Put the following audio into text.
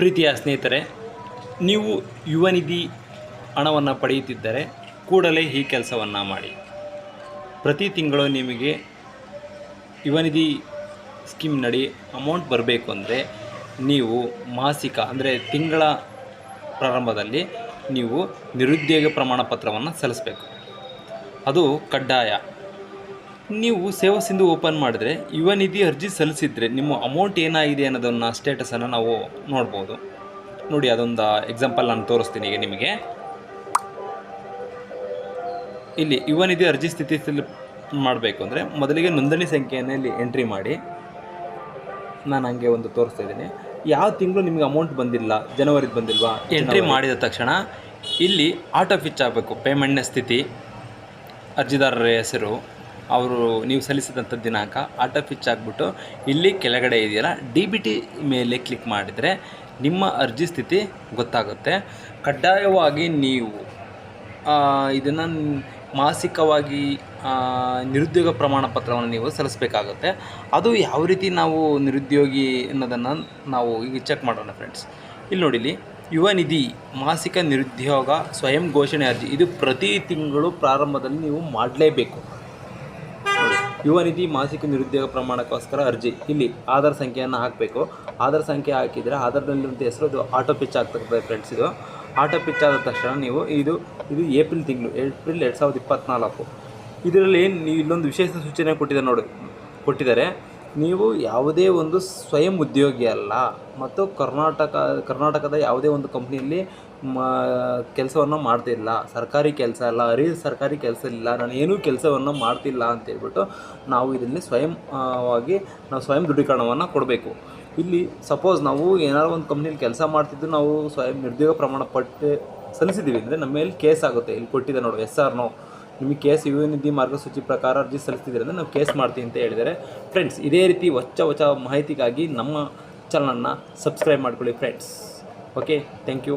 ಪ್ರೀತಿಯ ಸ್ನೇಹಿತರೆ, ನೀವು ಯುವ ನಿಧಿ ಹಣವನ್ನು ಪಡೆಯುತ್ತಿದ್ದರೆ ಕೂಡಲೇ ಈ ಕೆಲಸವನ್ನು ಮಾಡಿ. ಪ್ರತಿ ತಿಂಗಳು ನಿಮಗೆ ಯುವ ನಿಧಿ ಸ್ಕೀಮ್ನಡಿ ಅಮೌಂಟ್ ಬರಬೇಕು ಅಂದರೆ ನೀವು ಮಾಸಿಕ ಅಂದರೆ ತಿಂಗಳ ಪ್ರಾರಂಭದಲ್ಲಿ ನೀವು ನಿರುದ್ಯೋಗ ಪ್ರಮಾಣ ಪತ್ರವನ್ನು ಸಲ್ಲಿಸಬೇಕು. ಅದು ಕಡ್ಡಾಯ. ನೀವು ಸೇವಾ ಸಿಂಧು ಓಪನ್ ಮಾಡಿದ್ರೆ ಯುವ ನಿಧಿ ಅರ್ಜಿ ಸಲ್ಲಿಸಿದರೆ ನಿಮ್ಮ ಅಮೌಂಟ್ ಏನಾಗಿದೆ ಅನ್ನೋದನ್ನು ಸ್ಟೇಟಸನ್ನು ನಾವು ನೋಡ್ಬೋದು. ನೋಡಿ ಅದೊಂದು ಎಕ್ಸಾಂಪಲ್ ನಾನು ತೋರಿಸ್ತೀನಿ ಈಗ ನಿಮಗೆ. ಇಲ್ಲಿ ಯುವ ನಿಧಿ ಅರ್ಜಿ ಸ್ಥಿತಿ ಮಾಡಬೇಕು ಅಂದರೆ ಮೊದಲಿಗೆ ನೋಂದಣಿ ಸಂಖ್ಯೆಯನ್ನು ಇಲ್ಲಿ ಎಂಟ್ರಿ ಮಾಡಿ. ನಾನು ಹಂಗೆ ಒಂದು ತೋರಿಸ್ತಾ ಇದ್ದೀನಿ. ಯಾವ ತಿಂಗಳು ನಿಮಗೆ ಅಮೌಂಟ್ ಬಂದಿಲ್ಲ ಜನವರಿದು ಬಂದಿಲ್ವಾ? ಎಂಟ್ರಿ ಮಾಡಿದ ತಕ್ಷಣ ಇಲ್ಲಿ ಆಟೋ ಫಿಚ್ ಆಗಬೇಕು ಪೇಮೆಂಟ್ನ ಸ್ಥಿತಿ ಅರ್ಜಿದಾರರ ಹೆಸರು. ಅವರು ನೀವು ಸಲ್ಲಿಸಿದಂಥ ದಿನಾಂಕ ಆಟೋ ಫಿಚ್ ಆಗಿಬಿಟ್ಟು ಇಲ್ಲಿ ಕೆಳಗಡೆ ಇದೆಯಲ್ಲ ಡಿ ಬಿ ಟಿ ಮೇಲೆ ಕ್ಲಿಕ್ ಮಾಡಿದರೆ ನಿಮ್ಮ ಅರ್ಜಿ ಸ್ಥಿತಿ ಗೊತ್ತಾಗುತ್ತೆ. ಕಡ್ಡಾಯವಾಗಿ ನೀವು ಇದನ್ನು ಮಾಸಿಕವಾಗಿ ನಿರುದ್ಯೋಗ ಪ್ರಮಾಣ ಪತ್ರವನ್ನು ನೀವು ಸಲ್ಲಿಸಬೇಕಾಗುತ್ತೆ. ಅದು ಯಾವ ರೀತಿ ನಾವು ನಿರುದ್ಯೋಗಿ ಅನ್ನೋದನ್ನು ನಾವು ಈಗ ಚೆಕ್ ಮಾಡೋಣ ಫ್ರೆಂಡ್ಸ್ ಇಲ್ಲಿ ನೋಡಿಲಿ, ಯುವ ನಿಧಿ ಮಾಸಿಕ ನಿರುದ್ಯೋಗ ಸ್ವಯಂ ಘೋಷಣೆ ಅರ್ಜಿ. ಇದು ಪ್ರತಿ ತಿಂಗಳು ಪ್ರಾರಂಭದಲ್ಲಿ ನೀವು ಮಾಡಲೇಬೇಕು. ಯುವ ನಿಧಿ ಮಾಸಿಕ ನಿರುದ್ಯೋಗ ಪ್ರಮಾಣಕ್ಕೋಸ್ಕರ ಅರ್ಜಿ. ಇಲ್ಲಿ ಆಧಾರ್ ಸಂಖ್ಯೆಯನ್ನು ಹಾಕಬೇಕು. ಆಧಾರ್ ಸಂಖ್ಯೆ ಹಾಕಿದರೆ ಆಧಾರ್ನಲ್ಲಿರುವಂಥ ಹೆಸರು ಅದು ಆಟೋ ಪಿಚ್ ಆಗ್ತದೆ ಫ್ರೆಂಡ್ಸ್ ಇದು. ಆಟೋ ಪಿಚ್ ಆದ ತಕ್ಷಣ ನೀವು ಇದು ಇದು ಏಪ್ರಿಲ್ ತಿಂಗಳು, ಏಪ್ರಿಲ್ ಎರಡು ಸಾವಿರದ ಇಪ್ಪತ್ತ್ನಾಲ್ಕು ಇದರಲ್ಲಿ ನೀವು ಇಲ್ಲೊಂದು ವಿಶೇಷ ಸೂಚನೆ ಕೊಟ್ಟಿದೆ ನೋಡಿ, ಕೊಟ್ಟಿದ್ದಾರೆ. ನೀವು ಯಾವುದೇ ಒಂದು ಸ್ವಯಂ ಉದ್ಯೋಗಿ ಅಲ್ಲ, ಮತ್ತು ಕರ್ನಾಟಕ, ಕರ್ನಾಟಕದ ಯಾವುದೇ ಒಂದು ಕಂಪ್ನಿಯಲ್ಲಿ ಮ ಕೆಲಸವನ್ನು ಮಾಡ್ತಿಲ್ಲ. ಸರ್ಕಾರಿ ಕೆಲಸ ಅಲ್ಲ ಅರಿ ಸರ್ಕಾರಿ ಕೆಲಸ ಇಲ್ಲ ನಾನು ಏನೂ ಕೆಲಸವನ್ನು ಮಾಡ್ತಿಲ್ಲ ಅಂತೇಳ್ಬಿಟ್ಟು ನಾವು ಇದರಲ್ಲಿ ಸ್ವಯಂ ಆ, ವಾಗಿ ನಾವು ಸ್ವಯಂ ದೃಢೀಕರಣವನ್ನು ಕೊಡಬೇಕು. ಇಲ್ಲಿ ಸಪೋಸ್ ನಾವು ಏನಾದ್ರು ಒಂದು ಕಂಪ್ನೀಲಿ ಕೆಲಸ ಮಾಡ್ತಿದ್ದು ನಾವು ಸ್ವಯಂ ನಿರುದ್ಯೋಗ ಪ್ರಮಾಣ ಪಟ್ಟು ಸಲ್ಲಿಸಿದ್ದೀವಿ ಅಂದರೆ ನಮ್ಮ ಮೇಲೆ ಕೇಸ್ ಆಗುತ್ತೆ. ಇಲ್ಲಿ ಕೊಟ್ಟಿದೆ ನೋಡಿ ಎಸ್ ಆರ್ ನೋ ನಿಮಗೆ ಕೇಸ್ ಯು ನಿಧಿ ಮಾರ್ಗಸೂಚಿ ಪ್ರಕಾರ ಅರ್ಜಿ ಸಲ್ಲಿಸ್ತಿದ್ದೀರಿ ಅಂದರೆ ನಾವು ಕೇಸ್ ಮಾಡ್ತೀವಿ ಅಂತ ಹೇಳಿದರೆ ಫ್ರೆಂಡ್ಸ್ ಇದೇ ರೀತಿ ಹೊಚ್ಚ ಹೊಚ್ಚ ಮಾಹಿತಿಗಾಗಿ ನಮ್ಮ ಚಾನಲನ್ನು ಸಬ್ಸ್ಕ್ರೈಬ್ ಮಾಡ್ಕೊಳ್ಳಿ ಫ್ರೆಂಡ್ಸ್ ಓಕೆ ಥ್ಯಾಂಕ್ ಯು